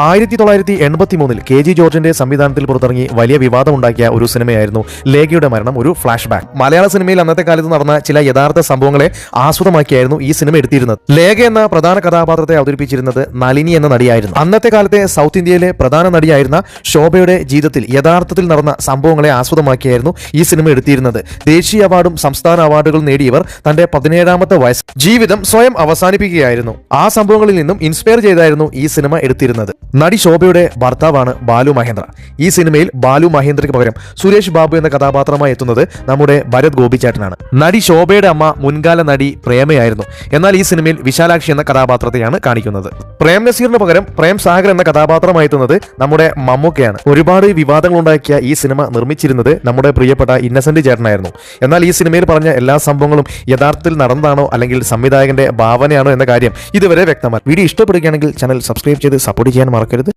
ആയിരത്തി തൊള്ളായിരത്തി എൺപത്തി മൂന്നിൽ കെ ജി ജോർജിന്റെ സംവിധാനത്തിൽ പുറത്തിറങ്ങി വലിയ വിവാദമുണ്ടാക്കിയ ഒരു സിനിമയായിരുന്നു ലേഖയുടെ മരണം ഒരു ഫ്ലാഷ് ബാക്ക് മലയാള സിനിമയിൽ അന്നത്തെ കാലത്ത് നടന്ന ചില യഥാർത്ഥ സംഭവങ്ങളെ ആസ്പദമാക്കിയായിരുന്നു ഈ സിനിമ എടുത്തിരുന്നത്. ലേഖ എന്ന പ്രധാന കഥാപാത്രത്തെ അവതരിപ്പിച്ചിരുന്നത് നളിനി എന്ന നടിയായിരുന്നു. അന്നത്തെ കാലത്തെ സൗത്ത് ഇന്ത്യയിലെ പ്രധാന നടിയായിരുന്ന ശോഭയുടെ ജീവിതത്തിൽ യഥാർത്ഥത്തിൽ നടന്ന സംഭവങ്ങളെ ആസ്പദമാക്കിയായിരുന്നു ഈ സിനിമ എടുത്തിരുന്നത്. ദേശീയ അവാർഡും സംസ്ഥാന അവാർഡുകളും നേടിയവർ തന്റെ പതിനേഴാമത്തെ വയസ്സ് ജീവിതം സ്വയം അവസാനിപ്പിക്കുകയായിരുന്നു. ആ സംഭവങ്ങളിൽ നിന്നും ഇൻസ്പയർ ചെയ്തായിരുന്നു ഈ സിനിമ എടുത്തിരുന്നത്. നടി ശോഭയുടെ ഭർത്താവാണ് ബാലു മഹേന്ദ്ര. ഈ സിനിമയിൽ ബാലു മഹേന്ദ്രയ്ക്ക് പകരം സുരേഷ് ബാബു എന്ന കഥാപാത്രമായി എത്തുന്നത് നമ്മുടെ ഭരത് ഗോപിച്ചേട്ടനാണ് നടി ശോഭയുടെ അമ്മ മുൻകാല നടി പ്രേമയായിരുന്നു. എന്നാൽ ഈ സിനിമയിൽ വിശാലാക്ഷി എന്ന കഥാപാത്രത്തെയാണ് കാണിക്കുന്നത്. പ്രേം നസീറിന് പകരം പ്രേം സാഗർ എന്ന കഥാപാത്രമായി എത്തുന്നത് നമ്മുടെ മമ്മൂക്കയാണ്. ഒരുപാട് വിവാദങ്ങൾ ഉണ്ടാക്കിയ ഈ സിനിമ നിർമ്മിച്ചിരുന്നത് നമ്മുടെ പ്രിയപ്പെട്ട ഇന്നസെന്റ് ചേട്ടനായിരുന്നു. എന്നാൽ ഈ സിനിമയിൽ പറഞ്ഞ എല്ലാ സംഭവങ്ങളും യഥാർത്ഥത്തിൽ നടന്നതാണോ അല്ലെങ്കിൽ സംവിധായകന്റെ ഭാവനയാണോ എന്ന കാര്യം ഇതുവരെ വ്യക്തമാണ് വീഡിയോ ഇഷ്ടപ്പെടുകയാണെങ്കിൽ ചാനൽ സബ്സ്ക്രൈബ് ചെയ്ത് സപ്പോർട്ട് ചെയ്യാൻ മറക്കരുത്